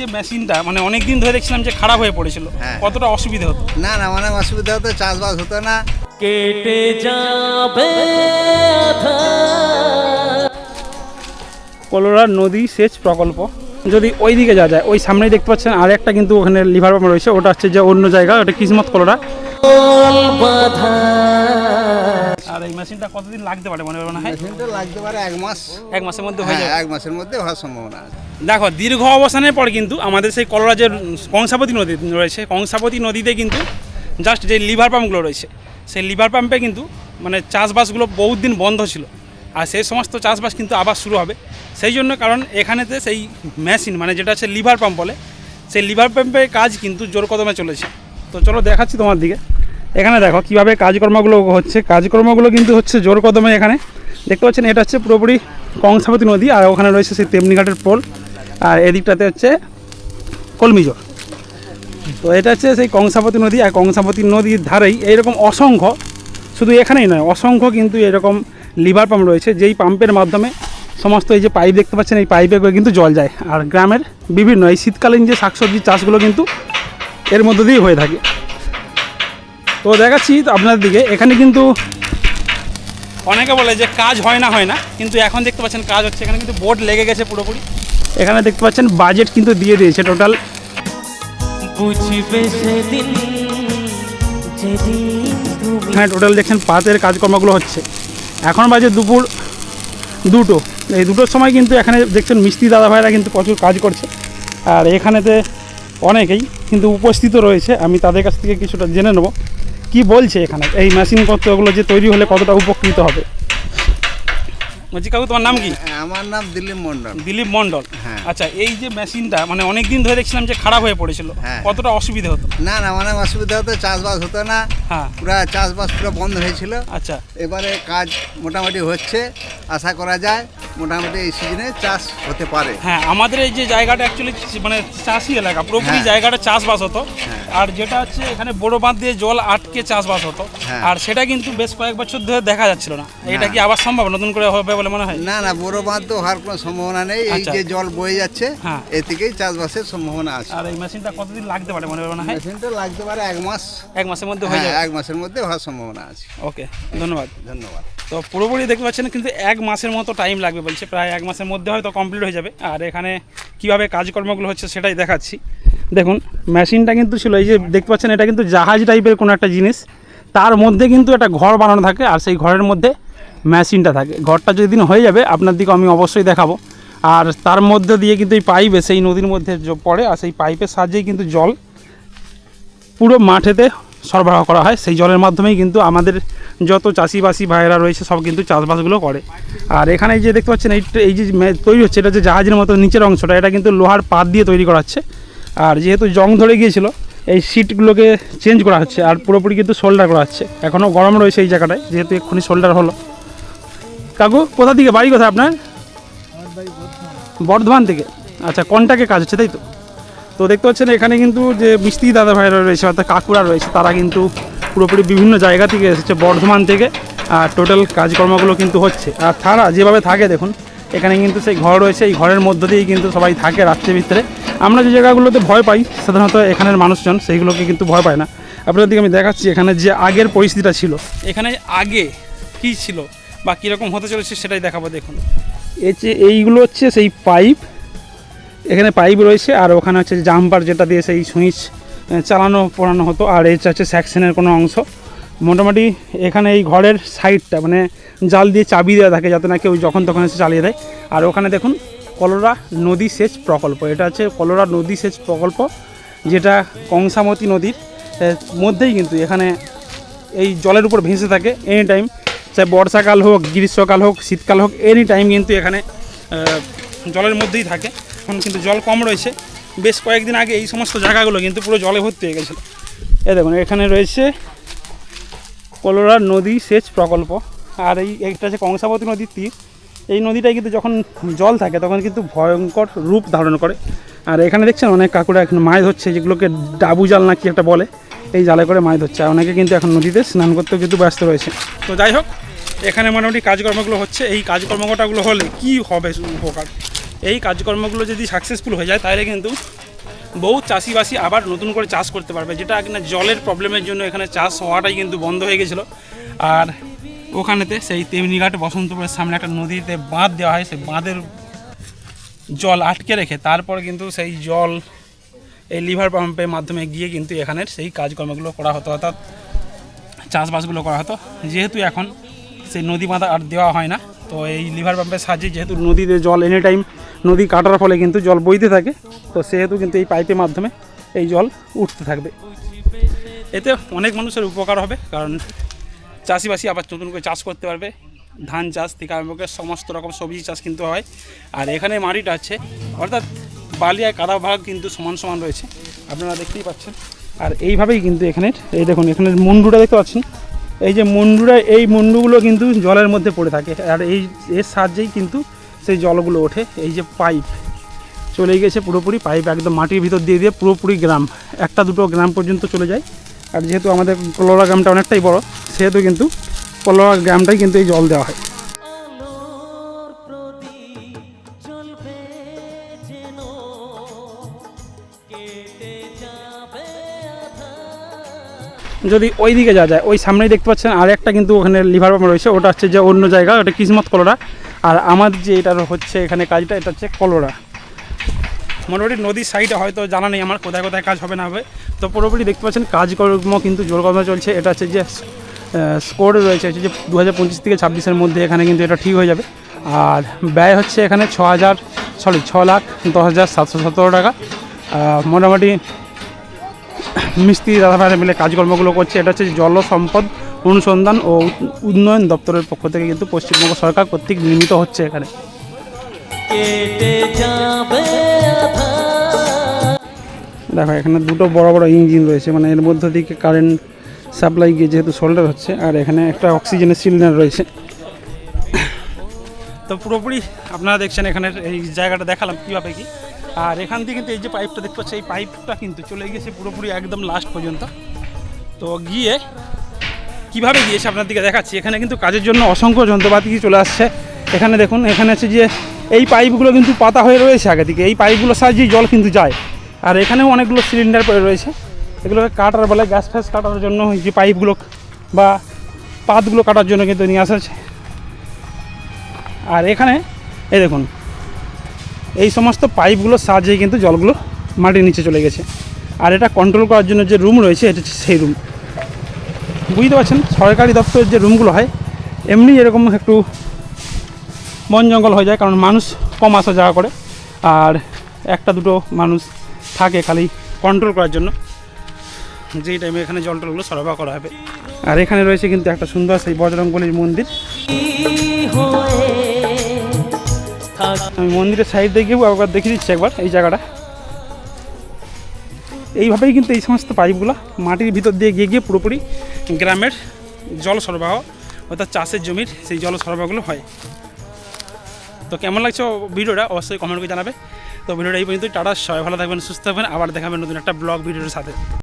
যে মেশিনটা মানে অনেক দিন ধরে দেখছিলাম যে খারাপ হয়ে পড়েছিল হ্যাঁ। কতটা অসুবিধা হতো? না না অনেক অসুবিধা হতো চাষবাস হতো না। কেটে যাবে কলোরা নদী সেচ প্রকল্প। যদি ওই দিকে যা যায় ওই সামনেই দেখতে পাচ্ছেন আর একটা কিন্তু ওখানে লিভার পাম্প রয়েছে ওটা হচ্ছে যে অন্য জায়গা ওটা কিসমত কলোরা। আর এই মেশিনটা কতদিন লাগতে পারে মনে মনে হয়? মেশিনটা লাগতে পারে এক মাস। এক মাসের মধ্যে হয়ে হ্যাঁ যাবে। এক মাসের মধ্যে হওয়ার সম্ভাবনা আছে। দেখো দীর্ঘ অবসানের পর কিন্তু আমাদের সেই কলোরা যে কংসাবতী নদী রয়েছে। কংসাবতী নদীতে কিন্তু জাস্ট যে লিভার পাম্পগুলো রয়েছে সেই লিভার পাম্পে কিন্তু মানে চাষবাসগুলো বহুত দিন বন্ধ ছিল। আর সেই সমস্ত চাষবাস কিন্তু আবার শুরু হবে। সেই জন্য কারণ এখানেতে সেই মেশিন মানে যেটা হচ্ছে লিভার পাম্প বলে সেই লিভার পাম্পের কাজ কিন্তু জোর কদমে চলেছে। তো চলো দেখাচ্ছি তোমার দিকে। এখানে দেখো কীভাবে কাজকর্মগুলো হচ্ছে। কাজকর্মগুলো কিন্তু হচ্ছে জোর কদমে এখানে। দেখতে পাচ্ছেন, এটা হচ্ছে পুরোপুরি কংসাবতী নদী, আর ওখানে রয়েছে সেই তেমনিঘাটের পোল, আর এদিকটাতে হচ্ছে কলমিজোর তো এটা হচ্ছে সেই কংসাবতী নদী, আর কংসাবতী নদীর ধারেই এইরকম অসংখ্য, শুধু এখানেই নয়, অসংখ্য কিন্তু এরকম লিভার পাম্প রয়েছে, যেই পাম্পের মাধ্যমে সমস্ত এই যে পাইপ দেখতে পাচ্ছেন, এই পাইপে করে কিন্তু জল যায়। আর গ্রামের বিভিন্ন এই শীতকালীন যে শাকসবজির চাষগুলো কিন্তু এর মধ্য দিয়েই হয়ে থাকে। তো দেখাচ্ছি আপনাদের দিকে। এখানে কিন্তু অনেকে বলে যে কাজ হয় না হয় না। কিন্তু এখন দেখতে পাচ্ছেন কাজ হচ্ছে। এখানে কিন্তু বোর্ড লেগে গেছে পুরোপুরি। এখানে দেখতে পাচ্ছেন বাজেট কিন্তু দিয়ে দিয়েছে টোটাল। এখানে টোটাল দেখছেন পাতের কাজকর্মগুলো হচ্ছে। এখন বাজে দুপুর দুটো। এই দুটোর সময় কিন্তু এখানে দেখছেন মিস্ত্রি দাদা ভাইরা কিন্তু প্রচুর কাজ করছে। আর এখানেতে অনেকেই কিন্তু উপস্থিত রয়েছে। আমি তাদের কাছ থেকে কিছুটা জেনে নেব। কি বলছে এখানে? এই মেশিন কতগুলো যে তৈরি হলে কতটা উপকৃত হবে? বলছি কাকু তোমার নাম কি? আমার নাম দিলীপ মন্ডল দিলীপ মণ্ডল। হ্যাঁ। আচ্ছা এই যে মেশিনটা মানে অনেক দিন ধরে দেখছিলাম যে খারাপ হয়ে পড়েছিল। হ্যাঁ। কতটা অসুবিধা হতো? না না অনেক অসুবিধা হতো চাষবাস হতো না। হ্যাঁ। পুরো চাষবাস পুরো বন্ধ হয়েছিল। আচ্ছা। এবারে কাজ মোটামুটি হচ্ছে আশা করা যায় মোটামুটি এই সিজনে চাষ হতে পারে। হ্যাঁ আমাদের এই যে জায়গাটা অ্যাকচুয়ালি মানে চাষি এলাকা পুরোপুরি হ্যাঁ। জায়গাটা চাষবাস হতো। হ্যাঁ। আর যেটা হচ্ছে এখানে বড় বাঁধ দিয়ে জল আটকে চাষবাস হতো। হ্যাঁ। আর সেটা কিন্তু বেশ কয়েক বছর ধরে দেখা যাচ্ছিল না। এটা কি আবার সম্ভব? নতুন করে হবে বলে মনে হয়? না না বড় বাঁধ তো হওয়ার কোনো সম্ভাবনা নেই। এই আচ্ছা। যে জল বয়ে যাচ্ছে হ্যাঁ। এ থেকেই চাষবাসের সম্ভাবনা আছে। আর এই মেশিনটা কতদিন লাগতে পারে মনে মনে হয়? মেশিনটা লাগতে পারে এক মাস। এক মাসের মধ্যে হয়ে হ্যাঁ যাবে। এক মাসের মধ্যে হওয়ার সম্ভাবনা আছে। ওকে ধন্যবাদ। ধন্যবাদ। তো পুরোপুরি দেখতে পাচ্ছেন কিন্তু এক মাসের মতো টাইম লাগবে বলছে। প্রায় এক মাসের মধ্যে হয়তো কমপ্লিট হয়ে যাবে। আর এখানে কীভাবে কাজকর্মগুলো হচ্ছে সেটাই দেখাচ্ছি। দেখুন মেশিনটা কিন্তু ছিল, এই যে দেখতে পাচ্ছেন, এটা কিন্তু জাহাজ টাইপের কোনো একটা জিনিস। তার মধ্যে কিন্তু একটা ঘর বানানো থাকে, আর সেই ঘরের মধ্যে মেশিনটা থাকে। ঘরটা যদি দিন হয়ে যাবে, আপনার দিকে আমি অবশ্যই দেখাবো। আর তার মধ্যে দিয়ে কিন্তু এই পাইপে সেই নদীর মধ্যে পড়ে, আর সেই পাইপের সাহায্যেই কিন্তু জল পুরো মাঠেতে সরবরাহ করা হয় সেই জলের মাধ্যমেই কিন্তু আমাদের যত চাষিবাসি ভাইয়েরা রয়েছে সব কিন্তু চাষবাসগুলো করে। আর এখানে যে দেখতে পাচ্ছেন এই এই যে তৈরি হচ্ছে এটা যে জাহাজের মতো নিচের অংশটা এটা কিন্তু লোহার পাত দিয়ে তৈরি করা হচ্ছে। আর যেহেতু জং ধরে গিয়েছিল এই সিটগুলোকে চেঞ্জ করা হচ্ছে আর পুরোপুরি কিন্তু শোল্ডার করা হচ্ছে। এখনও গরম রয়েছে এই জায়গাটায় যেহেতু এক্ষুনি শোল্ডার হলো। কাকু কোথা থেকে? বাড়ি কোথায় আপনার? বর্ধমান থেকে। আচ্ছা কন্টাকে কাজ হচ্ছে তাই তো? তো দেখতে পাচ্ছেন এখানে কিন্তু যে মিস্ত্রি দাদা ভাইরা রয়েছে, অর্থাৎ কাকুরা রয়েছে, তারা কিন্তু পুরোপুরি বিভিন্ন জায়গা থেকে এসেছে, বর্ধমান থেকে। আর টোটাল কাজকর্মগুলো কিন্তু হচ্ছে। আর তারা যেভাবে থাকে, দেখুন, এখানে কিন্তু সেই ঘর রয়েছে, এই ঘরের মধ্য দিয়েই কিন্তু সবাই থাকে রাত্রের ভিতরে। আমরা যে জায়গাগুলোতে ভয় পাই, সাধারণত এখানের মানুষজন সেইগুলোকে কিন্তু ভয় পায় না। আপনাদেরকে আমি দেখাচ্ছি এখানে যে আগের পরিস্থিতিটা ছিল। এখানে আগে কী ছিল বা কীরকম হতে চলেছে সেটাই দেখাবো, দেখুন। এই যে এইগুলো হচ্ছে সেই পাইপ এখানে পাইপ রয়েছে আর ওখানে হচ্ছে জাম্পার যেটা দিয়ে সেই সুইচ চালানো, পড়ানো হতো। আর এটা হচ্ছে স্যাকশনের কোনো অংশ। মোটামুটি এখানে এই ঘরের সাইডটা মানে জাল দিয়ে চাবি দেওয়া থাকে যাতে না কেউ যখন তখন এসে চালিয়ে দেয়। আর ওখানে দেখুন, কলোরা নদী সেচ প্রকল্প। এটা হচ্ছে কলোরা নদী সেচ প্রকল্প, যেটা কংসামতী নদীর মধ্যেই কিন্তু এখানে এই জলের উপর ভেসে থাকে। এনি টাইম চাই বর্ষাকাল হোক, গ্রীষ্মকাল হোক, শীতকাল হোক এনি টাইম কিন্তু এখানে জলের মধ্যেই থাকে। এখন কিন্তু জল কম রয়েছে। বেশ কয়েকদিন আগে এই সমস্ত জায়গাগুলো কিন্তু পুরো জলে ভর্তি হয়ে গেছিল। এ দেখুন, এখানে রয়েছে কলোরা নদী সেচ প্রকল্প। আর এই একটা আছে কংসাবতী নদীর তীর। এই নদীটায় কিন্তু যখন জল থাকে তখন কিন্তু ভয়ঙ্কর রূপ ধারণ করে। আর এখানে দেখছেন অনেক কাকুরা এখন মাছ ধরছে, যেগুলোকে ডাবু জাল নাকি একটা বলে, এই জালে করে মাছ ধরছে। আর অনেকে কিন্তু এখন নদীতে স্নান করতেও কিন্তু ব্যস্ত রয়েছে। তো যাই হোক, এখানে মোটামুটি কাজকর্মগুলো হচ্ছে। এই কাজকর্মটাগুলো হলে কি হবে উপকার? এই কাজকর্মগুলো যদি সাকসেসফুল হয়ে যায়, তাহলে কিন্তু বহু চাষিবাসী আবার নতুন করে চাষ করতে পারবে। যেটা কিনা জলের প্রবলেমের জন্য এখানে চাষ হওয়াটাই কিন্তু বন্ধ হয়ে গেছিল। আর ওখানেতে সেই তেমনিঘাট বসন্তপুরের সামনে একটা নদীতে বাঁধ দেওয়া হয়, সেই বাঁধের জল আটকে রেখে তারপর কিন্তু সেই জল এই লিভার পাম্পের মাধ্যমে গিয়ে কিন্তু এখানের সেই কাজকর্মগুলো করা হতো, অর্থাৎ চাষবাসগুলো করা হতো। যেহেতু এখন সেই নদী বাঁধা আর দেওয়া হয় না, তো এই লিভার পাম্পের সাহায্যে যেহেতু নদীতে জল এনি টাইম নদী কাটার ফলে কিন্তু জল বইতে থাকে। তো সেহেতু কিন্তু এই পাইপের মাধ্যমে এই জল উঠতে থাকবে। এতে অনেক মানুষের উপকার হবে, কারণ চাষিবাসী আবার নতুন করে চাষ করতে পারবে। ধান চাষ থেকে আরম্ভ সমস্ত রকম সবজি চাষ কিন্তু হয়। আর এখানে মাটিটা আছে, অর্থাৎ বালি আর কাদা ভাগ কিন্তু সমান সমান রয়েছে। আপনারা দেখতেই পাচ্ছেন। আর এইভাবেই কিন্তু এখানের এই দেখুন এখানের মুন্ডুটা দেখতে পাচ্ছেন। এই যে মুন্ডুরা এই মুন্ডুগুলো কিন্তু জলের মধ্যে পড়ে থাকে। আর এই, এর সাহায্যেই কিন্তু সেই জলগুলো ওঠে এই যে পাইপ চলে গেছে পুরোপুরি পাইপ একদম মাটির ভিতর দিয়ে দিয়ে পুরোপুরি গ্রাম। একটা দুটো গ্রাম পর্যন্ত চলে যায়। আর যেহেতু আমাদের কলোরা গ্রামটা অনেকটাই বড় সেহেতু কিন্তু কলোরা গ্রামটাই কিন্তু এই জল দেওয়া হয়। যদি ওই দিকে যাওয়া যায় ওই সামনেই দেখতে পাচ্ছেন আর একটা কিন্তু ওখানে লিভার পাম্প রয়েছে ওটা হচ্ছে যে অন্য জায়গা ওটা কিসমত কলোরা। আর আমার যে এটার হচ্ছে, এখানে কাজটা, এটা হচ্ছে কলোরা। মোটামুটি নদীর সাইডে হয়তো জানা নেই আমার কোথায় কোথায় কাজ হবে না হবে। তো পুরোপুরি দেখতে পাচ্ছেন, কাজকর্ম কিন্তু জোরকর্ম চলছে। এটা হচ্ছে যে স্কোর রয়েছে, হচ্ছে যে দু হাজার পঁচিশ থেকে ছাব্বিশের মধ্যে এখানে কিন্তু এটা ঠিক হয়ে যাবে। আর ব্যয় হচ্ছে এখানে ছ হাজার সরি ছ লাখ দশ হাজার সাতশো সতেরো টাকা। মোটামুটি মিস্ত্রি দাদা ভাইরা মিলে কাজকর্মগুলো করছে। এটা হচ্ছে জল সম্পদ অনুসন্ধান ও উন্নয়ন দপ্তরের পক্ষ থেকে কিন্তু পশ্চিমবঙ্গ সরকার কর্তৃক নির্মিত হচ্ছে এখানে। দেখো এখানে দুটো বড় বড় ইঞ্জিন রয়েছে মানে এর মধ্য থেকে কারেন্ট সাপ্লাই গিয়ে যেহেতু সোল্ডার হচ্ছে আর এখানে একটা অক্সিজেনের সিলিন্ডার রয়েছে। তো পুরোপুরি আপনারা দেখছেন এখানের এই জায়গাটা দেখালাম কীভাবে কি। আর এখান থেকে কিন্তু এই যে পাইপটা দেখতে পাচ্ছি এই পাইপটা কিন্তু চলে গেছে পুরোপুরি একদম লাস্ট পর্যন্ত। তো গিয়ে কীভাবে গিয়েছে আপনার দিকে দেখাচ্ছি? এখানে কিন্তু কাজের জন্য অসংখ্য যন্ত্রপাতি চলে আসছে। এখানে দেখুন, এখানে আছে যে এই পাইপগুলো কিন্তু পাতা হয়ে রয়েছে আগে থেকে এই পাইপগুলোর সাহায্যেই জল কিন্তু যায়। আর এখানেও অনেকগুলো সিলিন্ডার পড়ে রয়েছে। এগুলোকে কাটার বলে গ্যাস ফ্যাস কাটার জন্য যে পাইপগুলো বা পাতগুলো কাটার জন্য কিন্তু নিয়ে আসা হচ্ছে। আর এখানে, এই দেখুন, এই সমস্ত পাইপগুলোর সাহায্যেই কিন্তু জলগুলো মাটির নিচে চলে গেছে। আর এটা কন্ট্রোল করার জন্য যে রুম রয়েছে, এটা সেই রুম বুঝতে পারছেন, সরকারি দপ্তরের যে রুমগুলো হয়, এমনি এরকম একটু বন জঙ্গল হয়ে যায়, কারণ মানুষ কম আসা যাওয়া করে। আর একটা দুটো মানুষ থাকে খালি কন্ট্রোল করার জন্য। যেই টাইমে এখানে জল টলগুলো সরবরাহ করা হবে। আর এখানে রয়েছে কিন্তু একটা সুন্দর সেই বজরঙ্গলির মন্দির। আমি মন্দিরের সাইড দিয়ে গিয়েও একবার দেখিয়ে দিচ্ছি একবার এই জায়গাটা। এইভাবেই কিন্তু এই সমস্ত পাইপগুলো মাটির ভিতর দিয়ে গিয়ে গিয়ে পুরোপুরি গ্রামের জল সরবরাহ অর্থাৎ চাষের জমির সেই জল সরবরাহগুলো হয়। তো কেমন লাগছে ভিডিওটা অবশ্যই কমেন্ট করে জানাবে। তো ভিডিওটা এই পর্যন্ত টাটা, সবাই ভালো থাকবেন, সুস্থ থাকবেন, আবার দেখাবেন নতুন একটা ব্লগ ভিডিওর সাথে।